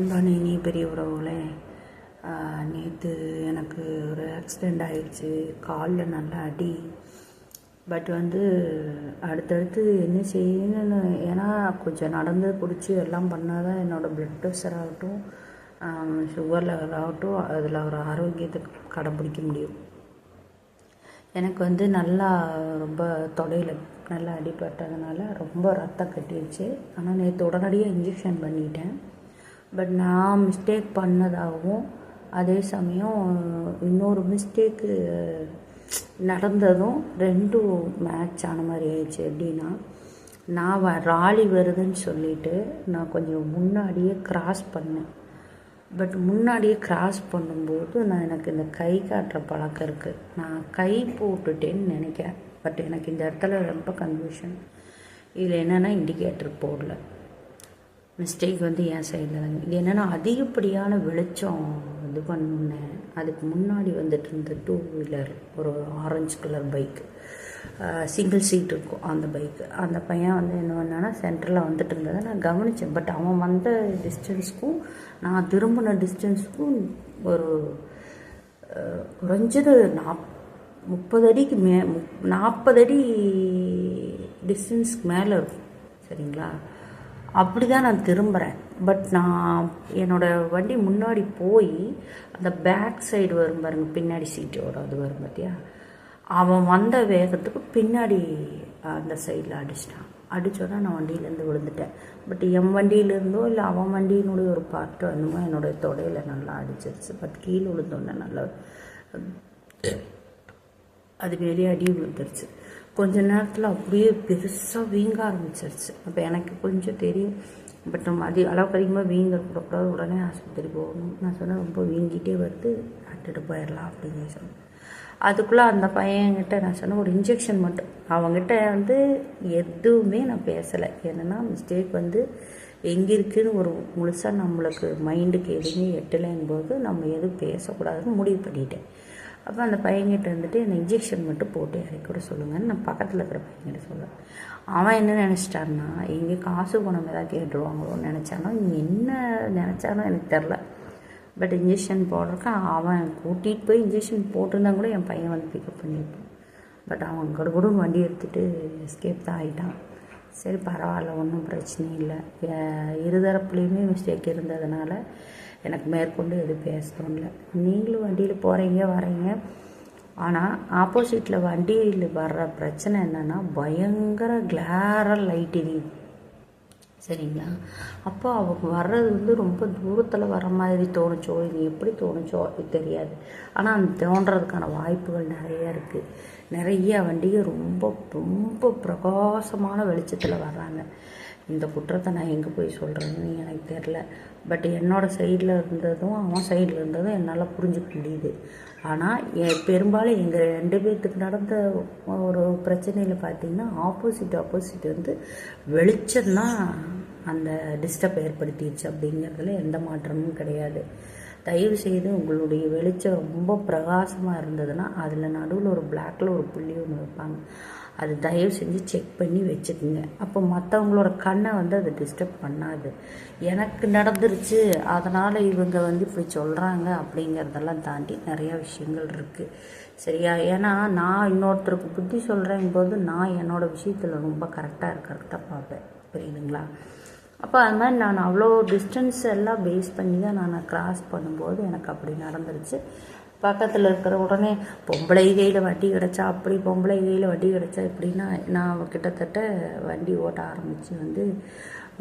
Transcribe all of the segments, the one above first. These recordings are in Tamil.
அன்பான இனிய பெரிய உறவுகளே. நேற்று எனக்கு ஒரு ஆக்சிடெண்ட் ஆயிடுச்சு. காலில் நல்லா அடி. பட் வந்து அடுத்தடுத்து என்ன செய்யணும்னு ஏன்னா கொஞ்சம் நடந்து பிடிச்சி எல்லாம் பண்ணால் தான் என்னோடய ப்ளட் ப்ரெஷர் ஆகட்டும் சுகர் லெவல் ஆகட்டும் அதில் ஒரு ஆரோக்கியத்தை கடைப்பிடிக்க முடியும். எனக்கு வந்து நல்லா ரொம்ப தொடையில் நல்லா அடிபட்டதுனால ரொம்ப ரத்தம் கட்டிடுச்சு. ஆனால் நேற்று உடனடியாக இன்ஜெக்ஷன் பண்ணிட்டேன். பட் நான் மிஸ்டேக் பண்ணதாகவும் அதே சமயம் இன்னொரு மிஸ்டேக்கு நடந்ததும் ரெண்டும் மேட்ச் ஆன மாதிரி ஆயிடுச்சு. எப்படின்னா நான் வ ராலி வருதுன்னு சொல்லிட்டு நான் கொஞ்சம் முன்னாடியே கிராஸ் பண்ணேன். பட் முன்னாடியே கிராஸ் பண்ணும்போது நான் எனக்கு இந்த கை காட்டுற பழக்கம் இருக்குது நான் கை போட்டுட்டேன்னு நினைக்கிறேன். பட் எனக்கு இந்த இடத்துல ரொம்ப கன்ஃபியூஷன் இதில் என்னென்னா இண்டிகேட்டர் போடல. மிஸ்டேக் வந்து என் சைடில் தாங்க. இது என்னென்னா அதிகப்படியான வெளிச்சம் இது பண்ணேன் அதுக்கு முன்னாடி வந்துட்டு இருந்த டூ வீலர் ஒரு orange colour bike single seat இருக்கும் அந்த பைக்கு அந்த பையன் வந்து என்ன பண்ணான்னா சென்டரில் வந்துட்டு இருந்ததை நான் கவனித்தேன் பட் அவன் வந்த டிஸ்டன்ஸுக்கும் நான் திரும்பின டிஸ்டன்ஸுக்கும் ஒரு குறைஞ்சது நாப் முப்பது அடிக்கு மே நாற்பது அடி டிஸ்டன்ஸ்க்கு மேலே இருக்கும். சரிங்களா? அப்படி தான் நான் திரும்புகிறேன் பட் நான் என்னோடய வண்டி முன்னாடி போய் அந்த பேக் சைடு வரும் பாருங்க பின்னாடி சீட்டோட அது வரும் பார்த்தியா அவன் வந்த வேகத்துக்கு பின்னாடி அந்த சைடில் அடிச்சிட்டான். அடித்தோன்னா நான் வண்டியிலேருந்து விழுந்துட்டேன். பட் என் வண்டியிலேருந்தோ இல்லை அவன் வண்டியினுடைய ஒரு பார்ட்டோ என்னமோ என்னுடைய தொடையில் நல்லா அடிச்சிருச்சு. பட் கீழே விழுந்தோன்னே நல்லா அது வெளியே அடி விழுந்துருச்சு. கொஞ்ச நேரத்தில் அப்படியே பெருசாக வீங்க ஆரம்பிச்சிருச்சு. அப்போ எனக்கு கொஞ்சம் தெரியும். பட் நம்ம அதிக அளவுக்கு அதிகமாக வீங்க கூடக்கூடாது உடனே ஆஸ்பத்திரி போகணும். நான் சொன்னேன் ரொம்ப வீங்கிட்டே வருது. அட்டுட்டு போயிடலாம் அப்படின்னு சொன்னேன். அதுக்குள்ளே அந்த பையன்கிட்ட நான் சொன்னேன் ஒரு இன்ஜெக்ஷன் மட்டும். அவங்ககிட்ட வந்து எதுவுமே நான் பேசலை. என்னென்னா மிஸ்டேக் வந்து எங்கே இருக்குதுன்னு ஒரு முழுசாக நம்மளுக்கு மைண்டுக்கு எதுவுமே எட்டலைங்கும் போது நம்ம எதுவும் பேசக்கூடாதுன்னு முடிவு பண்ணிட்டேன். அப்போ அந்த பையன்கிட்ட வந்துட்டு என்னை இன்ஜெக்ஷன் மட்டும் போட்டு இறக்கி கூட சொல்லுங்கன்னு நான் பக்கத்தில் இருக்கிற பையன்கிட்ட சொல்லுவேன் அவன் என்ன நினச்சிட்டான்னா இங்கே காசு பணம் ஏதாவது கேட்டுருவாங்களோன்னு நினச்சானோ என்ன நினச்சானோ எனக்கு தெரில பட் இன்ஜெக்ஷன் போடுறக்கு அவன் கூட்டிகிட்டு போய் இன்ஜெக்ஷன் போட்டிருந்தா கூட என் பையன் வந்து பிக்கப் பண்ணியிருப்பான். பட் அவன் கடுகுடுன்னு வண்டி எடுத்துகிட்டு எஸ்கேப் தான் ஆகிட்டான் சரி பரவாயில்ல ஒன்றும் பிரச்சனை இல்லை. இருதரப்புலேயுமே மிஸ்டேக் இருந்ததுனால எனக்கு மேற்கொண்டு எதுவும் பேச தோணல நீங்களும் வண்டியில் போகிறீங்க வரீங்க. ஆனால் ஆப்போசிட்டில் வண்டியில் வர்ற பிரச்சனை என்னென்னா பயங்கர கிளாராக லைட் எரியுது சரிங்களா? அப்போ அவங்க வர்றது வந்து ரொம்ப தூரத்தில் வர மாதிரி தோணுச்சோ இது எப்படி தோணுச்சோ அது தெரியாது. ஆனால் அந்த தோன்றதுக்கான வாய்ப்புகள் நிறைய இருக்குது நிறைய வண்டிகள் ரொம்ப ரொம்ப பிரகாசமான வெளிச்சத்தில் வர்றாங்க. இந்த குற்றத்தை நான் எங்கே போய் சொல்கிறேன்னு எனக்கு தெரில பட் என்னோடய சைடில் இருந்ததும் அவன் சைடில் இருந்ததும் என்னால் புரிஞ்சுக்க முடியுது. ஆனால் பெரும்பாலும் எங்கள் ரெண்டு பேர்த்துக்கு நடந்த ஒரு பிரச்சனையில் பார்த்திங்கன்னா ஆப்போசிட் ஆப்போசிட் வந்து வெளிச்சம்தான் அந்த டிஸ்டர்ப் ஏற்படுத்திடுச்சு அப்படிங்கிறதுல எந்த மாற்றமும் கிடையாது. தயவு செய்து உங்களுடைய வெளிச்சம் ரொம்ப பிரகாசமாக இருந்ததுன்னா அதில் நடுவில் ஒரு பிளாக்கில் ஒரு புள்ளி ஒன்று வைப்பாங்க. அது தயவு செஞ்சு செக் பண்ணி வச்சுக்கோங்க. அப்போ மற்றவங்களோட கண்ணை வந்து அதை டிஸ்டர்ப் பண்ணாது. எனக்கு நடந்துருச்சு அதனால் இவங்க வந்து இப்படி சொல்கிறாங்க அப்படிங்கிறதெல்லாம் தாண்டி நிறையா விஷயங்கள் இருக்குது சரியா? ஏன்னா நான் இன்னொருத்தருக்கு புத்தி சொல்கிறேங்கும் போது நான் என்னோடய விஷயத்தில் ரொம்ப கரெக்டாக இருக்கிறத பார்ப்பேன். புரியுதுங்களா? அப்போ அது மாதிரி நான் அவ்வளோ டிஸ்டன்ஸ் எல்லாம் பேஸ் பண்ணி தான் நான் க்ராஸ் பண்ணும்போது எனக்கு அப்படி நடந்துருச்சு. பக்கத்தில் இருக்கிற உடனே பொம்பளை கையில் வண்டி கிடச்சா அப்படி பொம்பளை கையில் வண்டி கிடச்சா இப்படின்னா நான் கிட்டத்தட்ட வண்டி ஓட்ட ஆரம்பித்து வந்து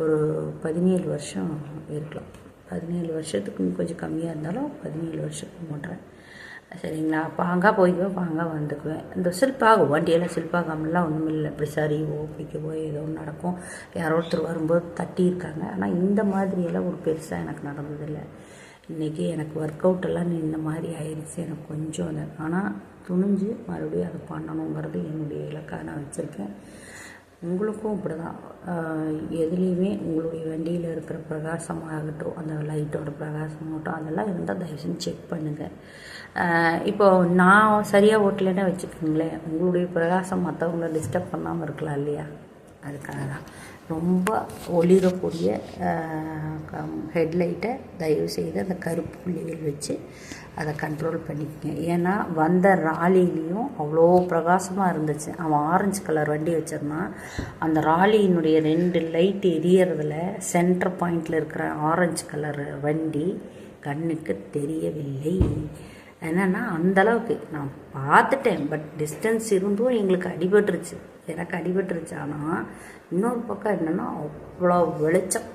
ஒரு பதினேழு வருஷம் இருக்கலாம். பதினேழு வருஷத்துக்கு கொஞ்சம் கம்மியாக இருந்தாலும் பதினேழு வருஷத்துக்கு ஓட்டுறேன். சரிங்களா? பாங்காக போய்க்குவேன் பாங்காக வந்துக்குவேன் இந்த சில்பாகும் வண்டியெல்லாம் சில்பாகாமலாம் ஒன்றும் இல்லை இப்படி சரியவோ பிடிக்கவோ ஏதோ ஒன்று நடக்கும். யாரோ ஒருத்தர் வரும்போது தட்டியிருக்காங்க. ஆனால் இந்த மாதிரியெல்லாம் ஒரு பெருசாக எனக்கு நடந்ததில்லை. இன்றைக்கி எனக்கு ஒர்க் அவுட் எல்லாம் நின்ன மாதிரி ஆயிடுச்சு எனக்கு கொஞ்சம் அது ஆனால் துணிஞ்சு மறுபடியும் அதை பண்ணணுங்கிறது என்னுடைய இலக்காக நான் வச்சுருக்கேன். உங்களுக்கும் இப்படி தான் எதுலேயுமே உங்களுடைய வண்டியில் இருக்கிற பிரகாசமாகட்டும் அந்த லைட்டோட பிரகாசமாகட்டும் அதெல்லாம் இருந்தால் தயவு செஞ்சு செக் பண்ணுங்கள் இப்போது நான் சரியாக ஓட்டலைன்னா வச்சுக்கோங்களேன். உங்களுடைய பிரகாசம் மற்றவங்கள டிஸ்டர்ப் பண்ணாமல் இருக்கலாம் இல்லையா? அதுக்காக தான். ரொம்ப ஒளிரக்கூடிய ஹெட்லைட்டை தயவு செய்து அந்த கருப்பு புள்ளிகள் வச்சு அதை கண்ட்ரோல் பண்ணிக்கங்க. ஏன்னா வந்த ராலிலையும் அவ்வளோ பிரகாசமாக இருந்துச்சு. அவன் ஆரஞ்சு கலர் வண்டி வச்சிருந்தான். அந்த ராலியினுடைய ரெண்டு லைட் எரியறதுல சென்டர் பாயிண்டில் இருக்கிற ஆரஞ்சு கலர் வண்டி கண்ணுக்கு தெரியவில்லை. என்னென்னா அந்தளவுக்கு நான் பார்த்துட்டேன். பட் டிஸ்டன்ஸ் இருந்தும் எங்களுக்கு அடிபட்டுருச்சு. எனக்கு அடிபட்டுருச்சு. ஆனால் இன்னொரு பக்கம் என்னென்னா அவ்வளோ வெளிச்சம்.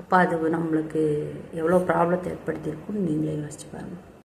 அப்போ அது நம்மளுக்கு எவ்வளோ ப்ராப்ளத்தை ஏற்படுத்தியிருக்குன்னு நீங்களே யோசிச்சு பாருங்கள்